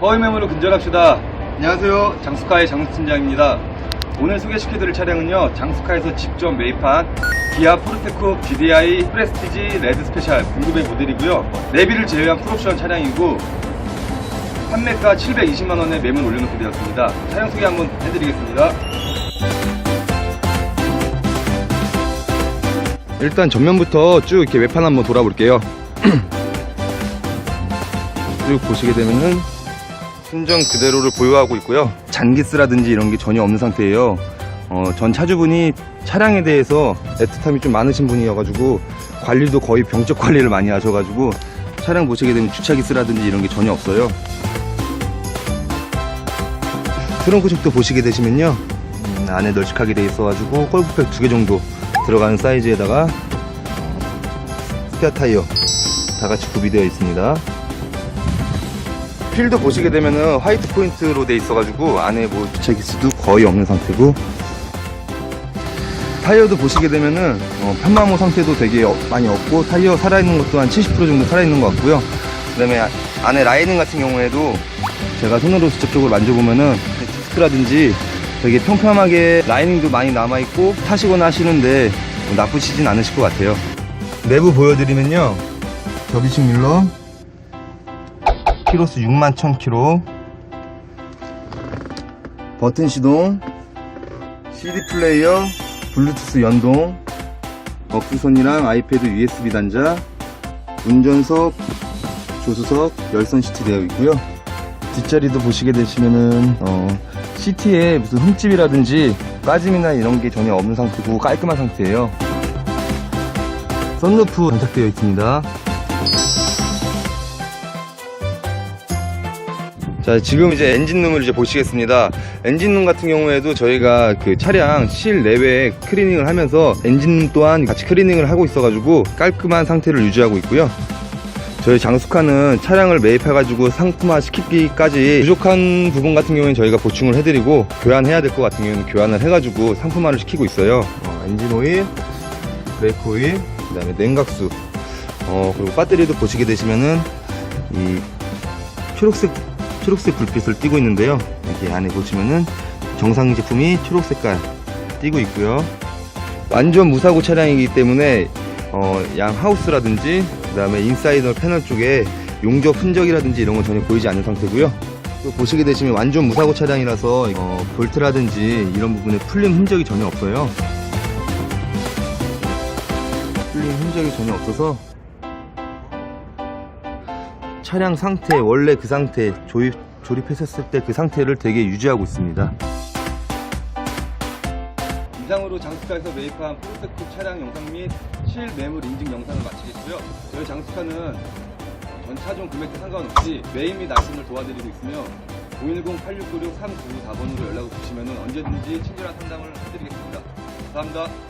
허위 매물을 근절합시다. 안녕하세요. 장수카의 장수팀장입니다. 오늘 소개시켜드릴 차량은요, 장수카에서 직접 매입한 기아 포르테코 GDI 프레스티지 레드 스페셜 공급의 모델이고요. 내비를 제외한 풀옵션 차량이고, 판매가 720만원에 매물 올려놓게 되었습니다. 차량 소개 한번 해드리겠습니다. 일단 전면부터 쭉 이렇게 외판 한번 돌아볼게요. 쭉 보시게 되면은 순정 그대로를 보유하고 있고요. 잔기스라든지 이런 게 전혀 없는 상태예요. 어, 전 차주분이 차량에 대해서 애틋함이 좀 많으신 분이어가지고 관리도 거의 병적 관리를 많이 하셔가지고 차량 보시게 되면 주차기스라든지 이런 게 전혀 없어요. 트렁크 쪽도 보시게 되시면요. 음, 안에 널찍하게 돼 있어가지고 골프백 두 개 정도 들어가는 사이즈에다가 스페어 타이어 다 같이 구비되어 있습니다. 필드 보시게 되면은 화이트 포인트로 돼 있어가지고 안에 뭐 주차 기스도 거의 없는 상태고 타이어도 보시게 되면은 어, 편마모 상태도 되게 어- 많이 없고 타이어 살아있는 것도 한 70% 정도 살아있는 것 같고요. 그 다음에 아- 안에 라이닝 같은 경우에도 제가 손으로 직접적으로 만져보면은 디스크라든지 되게 평평하게 라이닝도 많이 남아있고 타시거나 하시는데 뭐 나쁘시진 않으실 것 같아요. 내부 보여드리면요. 접이식 밀러 키로수 6만 1000km 버튼 시동 CD 플레이어 블루투스 연동 어프손이랑 아이패드 USB 단자 운전석 조수석 열선 시트 되어 있고요. 뒷자리도 보시게 되시면은 어, 시트에 무슨 흠집이라든지 까짐이나 이런 게 전혀 없는 상태고 깔끔한 상태예요. 썬루프 장착되어 있습니다 자, 지금 이제 엔진룸을 이제 보시겠습니다. 엔진룸 같은 경우에도 저희가 그 차량 실내외 클리닝을 하면서 엔진룸 또한 같이 클리닝을 하고 있어 가지고 깔끔한 상태를 유지하고 있고요. 저희 장수카는 차량을 매입해 가지고 상품화 시키기까지 부족한 부분 같은 경우에는 저희가 보충을 해드리고 교환해야 될 것 같은 경우는 교환을 해 가지고 상품화를 시키고 있어요. 어, 엔진 오일, 브레이크 오일, 그 다음에 냉각수, 어, 그리고 배터리도 보시게 되시면은 이 초록색 초록색 불빛을 띄고 있는데요. 여기 안에 보시면은 정상 제품이 초록 색깔 띄고 있고요. 완전 무사고 차량이기 때문에 어, 양 하우스라든지 그다음에 인사이더 패널 쪽에 용접 흔적이라든지 이런 건 전혀 보이지 않는 상태고요. 또 보시게 되시면 완전 무사고 차량이라서 어, 볼트라든지 이런 부분에 풀림 흔적이 전혀 없어요. 풀림 흔적이 전혀 없어서 차량 상태 원래 그 상태 조립 조립했었을 때 그 상태를 되게 유지하고 있습니다. 이상으로 장수카에서 매입한 프로세코 차량 영상 및 실매물 인증 영상을 마치겠고요. 저희 장수카는 전 차종 금액과 상관없이 매입 및 납품을 도와드리고 있으며 010-8696-3994번으로 연락을 주시면 언제든지 친절한 상담을 해드리겠습니다. 감사합니다.